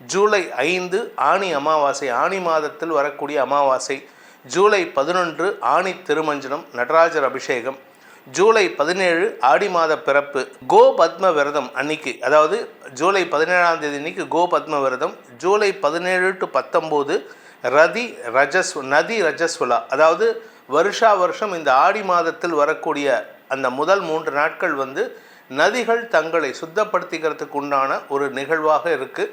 ஜூலை ஐந்து ஆணி அமாவாசை. ஆணி மாதத்தில் வரக்கூடிய அமாவாசை. ஜூலை பதினொன்று ஆணி திருமஞ்சனம் நடராஜர் அபிஷேகம். ஜூலை பதினேழு ஆடி மாத பிறப்பு. கோ பத்ம விரதம் அன்னைக்கு அதாவது ஜூலை பதினேழாம் தேதி அன்னைக்கு கோ பத்ம விரதம். ஜூலை பதினேழு டு பத்தொம்போது ரதி ரஜஸ் நதி ரஜஸ்வலா. அதாவது வருஷா வருஷம் இந்த ஆடி மாதத்தில் வரக்கூடிய அந்த முதல் மூன்று நாட்கள் வந்து நதிகள் தங்களை சுத்தப்படுத்திக்கிறதுக்கு உண்டான ஒரு நிகழ்வாக இருக்குது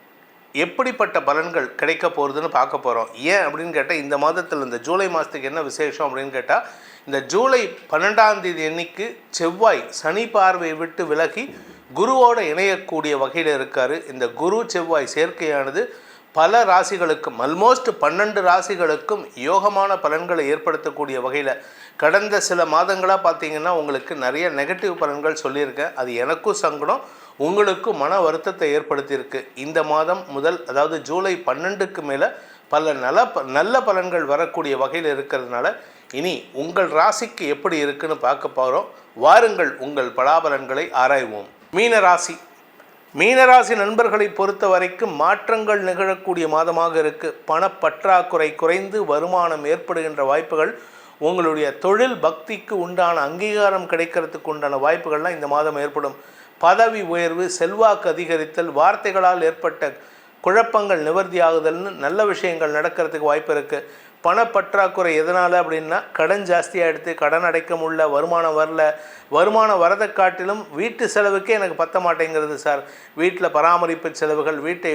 எப்படிப்பட்ட பலன்கள் கிடைக்க போகிறதுன்னு பார்க்க போகிறோம் ஏன் அப்படின்னு கேட்டால் இந்த மாதத்தில் இந்த ஜூலை மாதத்துக்கு என்ன விசேஷம் அப்படின்னு கேட்டால் இந்த ஜூலை பன்னெண்டாம் தேதி அன்னைக்கு செவ்வாய் சனி பார்வை விட்டு விலகி குருவோடு இணையக்கூடிய வகையில் இருக்கார். இந்த குரு செவ்வாய் சேர்க்கையானது பல ராசிகளுக்கும் அல்மோஸ்ட் பன்னெண்டு ராசிகளுக்கும் யோகமான பலன்களை ஏற்படுத்தக்கூடிய வகையில் கடந்த சில மாதங்களாக பார்த்தீங்கன்னா உங்களுக்கு நிறைய நெகட்டிவ் பலன்கள் சொல்லியிருக்கேன். அது எனக்கும் சங்கடம் உங்களுக்கும் மன வருத்தத்தை ஏற்படுத்தியிருக்கு. இந்த மாதம் முதல் அதாவது ஜூலை பன்னெண்டுக்கு மேலே பல நல ப- நல்ல பலன்கள் வரக்கூடிய வகையில் இருக்கிறதுனால இனி உங்கள் ராசிக்கு எப்படி இருக்குன்னு பார்க்க போகிறோம் வாருங்கள் உங்கள் பலாபலன்களை ஆராய்வோம். மீன ராசி மீனராசி நண்பர்களை பொறுத்த வரைக்கும் மாற்றங்கள் நிகழக்கூடிய மாதமாக இருக்குது பணப்பற்றாக்குறை குறைந்து வருமானம் ஏற்படுகின்ற வாய்ப்புகள் உங்களுடைய தொழில் பக்திக்கு உண்டான அங்கீகாரம் கிடைக்கிறதுக்கு உண்டான வாய்ப்புகள்லாம் இந்த மாதம் ஏற்படும். பதவி உயர்வு செல்வாக்கு அதிகரித்தல் வார்த்தைகளால் ஏற்பட்ட குழப்பங்கள் நிவர்த்தியாகுதல்னு நல்ல விஷயங்கள் நடக்கிறதுக்கு வாய்ப்பு இருக்குது பணப்பற்றாக்குறை எதனால் அப்படின்னா கடன் ஜாஸ்தியாக எடுத்து கடன் அடைக்க முடியல வருமானம் வரல. வருமானம் வரதை காட்டிலும் வீட்டு செலவுக்கே எனக்கு பத்த மாட்டேங்கிறது சார். வீட்டில் பராமரிப்பு செலவுகள் வீட்டை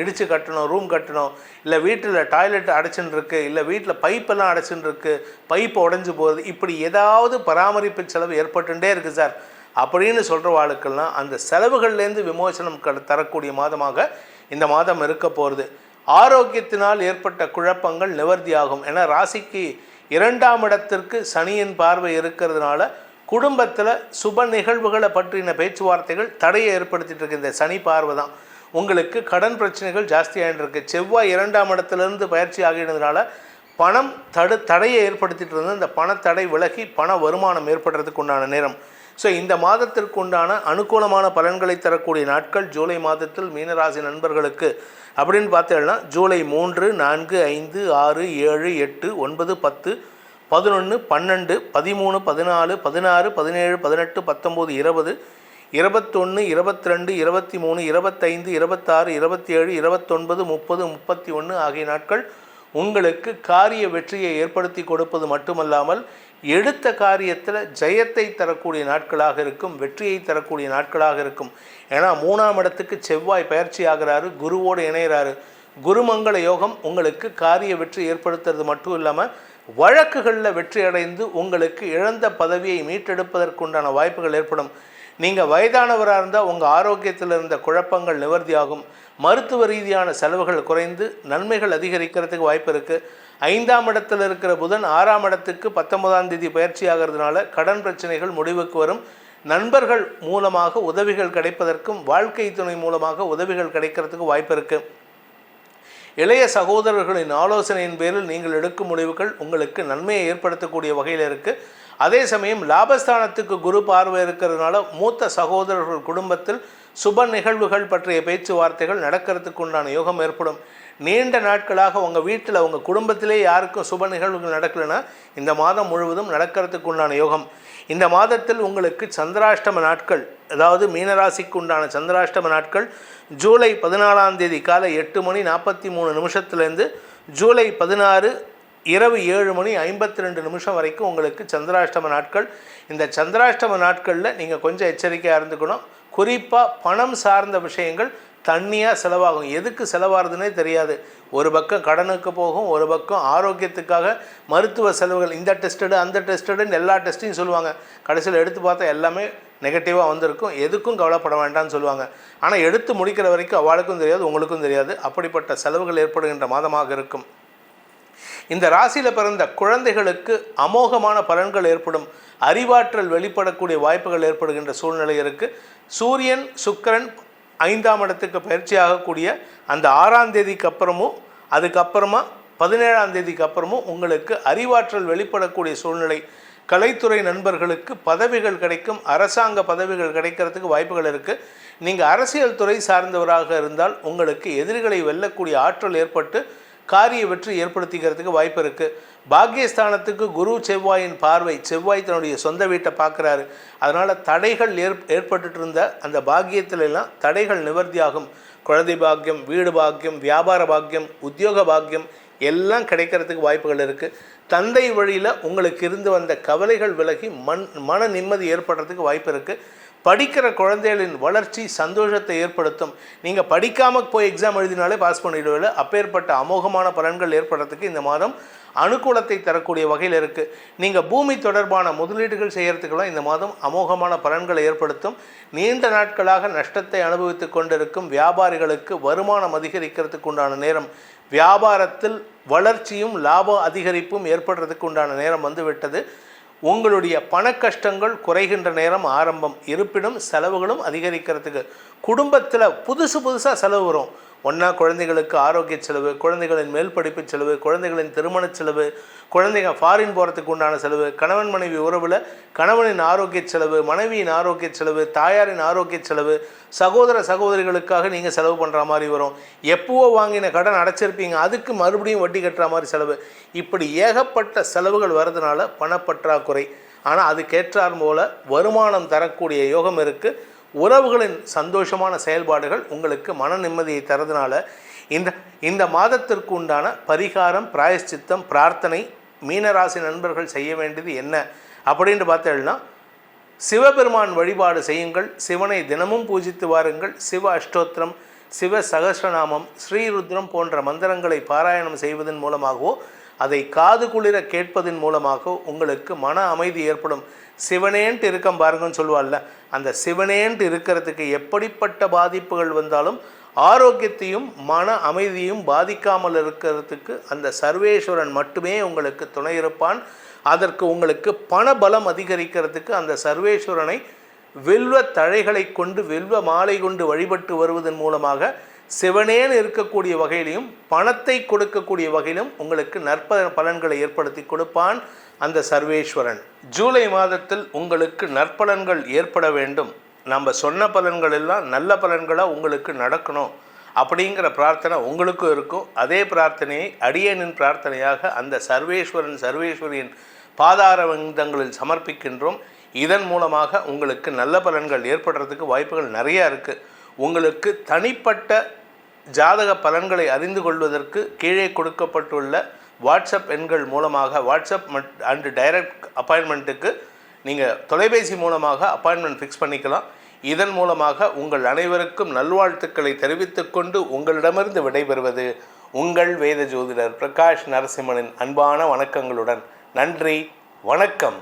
இடித்து கட்டணும் ரூம் கட்டணும் இல்லை வீட்டில் டாய்லெட் அடைச்சுன்னு இருக்கு இல்லை வீட்டில் பைப்பெல்லாம் அடைச்சுன்னு இருக்கு பைப் உடஞ்சி போகுது இப்படி ஏதாவது பராமரிப்பு செலவு ஏற்பட்டுட்டே இருக்குது சார். அப்படின்னு சொல்கிற ஆளுக்கெல்லாம் அந்த செலவுகள்லேருந்து விமோசனம் க தரக்கூடிய மாதமாக இந்த மாதம் இருக்க போகிறது ஆரோக்கியத்தினால் ஏற்பட்ட குழப்பங்கள் நிவர்த்தியாகும். ஏன்னா ராசிக்கு இரண்டாம் இடத்திற்கு சனியின் பார்வை இருக்கிறதுனால குடும்பத்தில் சுப நிகழ்வுகளை பற்றின பேச்சுவார்த்தைகள் தடையை ஏற்படுத்திட்டு இருக்கு. இந்த சனி பார்வை தான். உங்களுக்கு கடன் பிரச்சனைகள் ஜாஸ்தியாகிட்டு இருக்கு. செவ்வாய் இரண்டாம் இடத்துலேருந்து பயிற்சி ஆகினதுனால பணம் தடு தடையை ஏற்படுத்திட்டு இருந்தது இந்த பணத்தடை விலகி பண வருமானம் ஏற்படுறதுக்கு உண்டான நேரம். ஸோ இந்த மாதத்திற்கு உண்டான அனுகூலமான பலன்களை தரக்கூடிய நாட்கள் ஜூலை மாதத்தில் மீனராசி நண்பர்களுக்கு. அப்படின்னு பார்த்தீங்கன்னா ஜூலை மூன்று நான்கு ஐந்து ஆறு ஏழு எட்டு ஒன்பது பத்து பதினொன்று பன்னெண்டு பதிமூணு பதினாலு பதினாறு பதினேழு பதினெட்டு பத்தொம்போது இருபது இருபத்தொன்று இருபத்தி ரெண்டு இருபத்தி மூணு இருபத்தைந்து இருபத்தாறு இருபத்தி ஏழு இருபத்தொன்பது முப்பது முப்பத்தி ஒன்று ஆகிய நாட்கள் உங்களுக்கு காரிய வெற்றியை ஏற்படுத்தி கொடுப்பது மட்டுமல்லாமல் எடுத்த காரியத்தில் ஜெயத்தை தரக்கூடிய நாட்களாக இருக்கும் வெற்றியை தரக்கூடிய நாட்களாக இருக்கும். ஏன்னா மூணாம் இடத்துக்கு செவ்வாய் பயிற்சி ஆகிறாரு குருவோடு இணைகிறாரு குருமங்கள யோகம் உங்களுக்கு காரிய வெற்றி ஏற்படுத்துறது மட்டும் இல்லாமல் வழக்குகளில் வெற்றி அடைந்து உங்களுக்கு இழந்த பதவியை மீட்டெடுப்பதற்குண்டான வாய்ப்புகள் ஏற்படும். நீங்கள் வயதானவராக இருந்தால் உங்கள் ஆரோக்கியத்தில் இருந்த குழப்பங்கள் நிவர்த்தியாகும். மருத்துவ ரீதியான செலவுகள் குறைந்து நன்மைகள் அதிகரிக்கிறதுக்கு வாய்ப்பு இருக்குது ஐந்தாம் இடத்தில் இருக்கிற புதன் ஆறாம் இடத்துக்கு பத்தொன்பதாம் தேதி பயிற்சி ஆகிறதுனால கடன் பிரச்சனைகள் முடிவுக்கு வரும். நண்பர்கள் மூலமாக உதவிகள் கிடைப்பதற்கும் வாழ்க்கை துணை மூலமாக உதவிகள் கிடைக்கிறதுக்கு வாய்ப்பு இருக்குது இளைய சகோதரர்களின் ஆலோசனையின் பேரில் நீங்கள் எடுக்கும் முடிவுகள் உங்களுக்கு நன்மையை ஏற்படுத்தக்கூடிய வகையில் இருக்குது அதே சமயம் லாபஸ்தானத்துக்கு குரு பார்வை இருக்கிறதுனால மூத்த சகோதரர்கள் குடும்பத்தில் சுப நிகழ்வுகள் பற்றிய பேச்சுவார்த்தைகள் நடக்கிறதுக்கு உண்டான யோகம் ஏற்படும். நீண்ட நாட்களாக உங்கள் வீட்டில் உங்கள் குடும்பத்திலே யாருக்கும் சுப நிகழ்வுகள் நடக்கலைன்னா இந்த மாதம் முழுவதும் நடக்கிறதுக்கு உண்டான யோகம். இந்த மாதத்தில் உங்களுக்கு சந்திராஷ்டம நாட்கள் அதாவது மீனராசிக்கு உண்டான சந்திராஷ்டம நாட்கள் ஜூலை பதினாலாம் தேதி காலை எட்டு மணி நாற்பத்தி மூணு நிமிஷத்துலேருந்து ஜூலை பதினாறு இரவு ஏழு மணி ஐம்பத்தி ரெண்டு நிமிஷம் வரைக்கும் உங்களுக்கு சந்திராஷ்டம நாட்கள். இந்த சந்திராஷ்டம நாட்களில் நீங்கள் கொஞ்சம் எச்சரிக்கையாக இருந்துக்கணும். குறிப்பாக பணம் சார்ந்த விஷயங்கள் தண்ணியாக செலவாகும். எதுக்கு செலவாகிறதுனே தெரியாது. ஒரு பக்கம் கடனுக்கு போகும் ஒரு பக்கம் ஆரோக்கியத்துக்காக மருத்துவ செலவுகள். இந்த டெஸ்டடு அந்த டெஸ்டடுன்னு எல்லா டெஸ்ட்டையும் சொல்லுவாங்க. கடைசியில் எடுத்து பார்த்தா எல்லாமே நெகட்டிவாக வந்திருக்கும். எதுக்கும் கவலைப்பட வேண்டாம்னு சொல்லுவாங்க. ஆனால் எடுத்து முடிக்கிற வரைக்கும் அவளுக்கும் தெரியாது உங்களுக்கும் தெரியாது. அப்படிப்பட்ட செலவுகள் ஏற்படுகின்ற மாதமாக இருக்கும். இந்த ராசியில் பிறந்த குழந்தைகளுக்கு அமோகமான பலன்கள் ஏற்படும். அறிவாற்றல் வெளிப்படக்கூடிய வாய்ப்புகள் ஏற்படுகின்ற சூழ்நிலை இருக்குது சூரியன் சுக்கிரன் ஐந்தாம் இடத்துக்கு பயிற்சியாகக்கூடிய அந்த ஆறாம் தேதிக்கு அப்புறமும் அதுக்கப்புறமா பதினேழாம் தேதிக்கு அப்புறமும் உங்களுக்கு அறிவாற்றல் வெளிப்படக்கூடிய சூழ்நிலை. கலைத்துறை நண்பர்களுக்கு பதவிகள் கிடைக்கும். அரசாங்க பதவிகள் கிடைக்கிறதுக்கு வாய்ப்புகள் இருக்குது நீங்கள் அரசியல் துறை சார்ந்தவராக இருந்தால் உங்களுக்கு எதிரிகளை வெல்லக்கூடிய ஆற்றல் ஏற்பட்டு காரிய வெற்றி ஏற்படுத்திக்கிறதுக்கு வாய்ப்பு இருக்குது பாக்கியஸ்தானத்துக்கு குரு செவ்வாயின் பார்வை செவ்வாய் தன்னுடைய சொந்த வீட்டை பார்க்குறாரு. அதனால் தடைகள் ஏற் ஏற்பட்டுட்டு இருந்த அந்த பாக்கியத்திலெல்லாம் தடைகள் நிவர்த்தியாகும். குழந்தை பாக்கியம் வீடு பாக்கியம் வியாபார பாக்கியம் உத்தியோக பாக்கியம் எல்லாம் கிடைக்கிறதுக்கு வாய்ப்புகள் இருக்குது தந்தை வழியில் உங்களுக்கு இருந்து வந்த கவலைகள் விலகி மண் மன நிம்மதி ஏற்படுறதுக்கு வாய்ப்பு இருக்குது படிக்கிற குழந்தைகளின் வளர்ச்சி சந்தோஷத்தை ஏற்படுத்தும். நீங்கள் படிக்காமல் போய் எக்ஸாம் எழுதினாலே பாஸ் பண்ணிடுவில்ல அப்பேற்பட்ட அமோகமான பலன்கள் ஏற்படுறதுக்கு இந்த மாதம் அனுகூலத்தை தரக்கூடிய வகையில் இருக்குது நீங்கள் பூமி தொடர்பான முதலீடுகள் செய்கிறதுக்கெல்லாம் இந்த மாதம் அமோகமான பலன்களை ஏற்படுத்தும். நீண்ட நாட்களாக நஷ்டத்தை அனுபவித்து கொண்டிருக்கும் வியாபாரிகளுக்கு வருமானம் அதிகரிக்கிறதுக்கு உண்டான நேரம். வியாபாரத்தில் வளர்ச்சியும் லாப அதிகரிப்பும் ஏற்படுறதுக்கு உண்டான நேரம் வந்துவிட்டது. உங்களுடைய பண கஷ்டங்கள் குறைகின்ற நேரம் ஆரம்பம். இருப்பினும் செலவுகளும் அதிகரிக்கிறதுக்கு குடும்பத்தில் புதுசு புதுசாக செலவு வரும். ஒன்றா குழந்தைகளுக்கு ஆரோக்கிய செலவு குழந்தைகளின் மேல் படிப்பு செலவு குழந்தைகளின் திருமண செலவு குழந்தைங்க ஃபாரின் போகிறதுக்கு உண்டான செலவு கணவன் மனைவி உறவில் கணவனின் ஆரோக்கிய செலவு மனைவியின் ஆரோக்கிய செலவு தாயாரின் ஆரோக்கிய செலவு சகோதர சகோதரிகளுக்காக நீங்கள் செலவு பண்ணுற மாதிரி வரும். எப்போவோ வாங்கின கடன் அடைச்சிருப்பீங்க அதுக்கு மறுபடியும் வட்டி கட்டுற மாதிரி செலவு. இப்படி ஏகப்பட்ட செலவுகள் வர்றதுனால பணப்பற்றாக்குறை. ஆனால் அதுக்கேற்றார் போல வருமானம் தரக்கூடிய யோகம் இருக்குது உறவுகளின் சந்தோஷமான செயல்பாடுகள் உங்களுக்கு மன நிம்மதியை தரதுனால இந்த இந்த மாதத்திற்கு உண்டான பரிகாரம் பிராயஷ்சித்தம் பிரார்த்தனை மீனராசி நண்பர்கள் செய்ய வேண்டியது என்ன அப்படின்னு பார்த்தேன்னா சிவபெருமான் வழிபாடு செய்யுங்கள் சிவனை தினமும் பூஜித்து வாருங்கள் சிவ அஷ்டோத்திரம் சிவ சகசிரநாமம் ஸ்ரீருத்ரம் போன்ற மந்திரங்களை பாராயணம் செய்வதன் மூலமாகவோ அதை காது குளிர கேட்பதன் மூலமாக உங்களுக்கு மன அமைதி ஏற்படும். சிவனேன்ட்டு இருக்கம் பாருங்கன்னு சொல்லுவாள்ல அந்த சிவனேன்ட்டு இருக்கிறதுக்கு எப்படிப்பட்ட பாதிப்புகள் வந்தாலும் ஆரோக்கியத்தையும் மன அமைதியும் பாதிக்காமல் இருக்கிறதுக்கு அந்த சர்வேஸ்வரன் மட்டுமே உங்களுக்கு துணை இருப்பான். அதற்கு உங்களுக்கு பண பலம் அதிகரிக்கிறதுக்கு அந்த சர்வேஸ்வரனை வெல்வ தழைகளை கொண்டு வெல்வ மாலை கொண்டு வழிபட்டு வருவதன் மூலமாக சிவனேன்னு இருக்கக்கூடிய வகையிலையும் பணத்தை கொடுக்கக்கூடிய வகையிலும் உங்களுக்கு நற்ப பலன்களை ஏற்படுத்தி கொடுப்பான் அந்த சர்வேஸ்வரன். ஜூலை மாதத்தில் உங்களுக்கு நற்பலன்கள் ஏற்பட வேண்டும். நம்ம சொன்ன பலன்கள் எல்லாம் நல்ல பலன்களாக உங்களுக்கு நடக்கணும். அப்படிங்கிற பிரார்த்தனை உங்களுக்கும் இருக்கும். அதே பிரார்த்தனையை அடியனின் பிரார்த்தனையாக அந்த சர்வேஸ்வரன் சர்வேஸ்வரியின் பாதார வந்தங்களில் சமர்ப்பிக்கின்றோம். இதன் மூலமாக உங்களுக்கு நல்ல பலன்கள் ஏற்படுறதுக்கு வாய்ப்புகள் நிறையா இருக்குது உங்களுக்கு தனிப்பட்ட ஜாதக பலன்களை அறிந்து கொள்வதற்கு கீழே கொடுக்கப்பட்டுள்ள வாட்ஸ்அப் எண்கள் மூலமாக வாட்ஸ்அப் மட் அண்டு டைரக்ட் அப்பாயின்மெண்ட்டுக்கு நீங்கள் தொலைபேசி மூலமாக அப்பாயின்மெண்ட் ஃபிக்ஸ் பண்ணிக்கலாம். இதன் மூலமாக உங்கள் அனைவருக்கும் நல்வாழ்த்துக்களை தெரிவித்துக்கொண்டு உங்களிடமிருந்து விடைபெறுவது உங்கள் வேத ஜோதிடர் பிரகாஷ் நரசிம்மனின் அன்பான வணக்கங்களுடன். நன்றி வணக்கம்.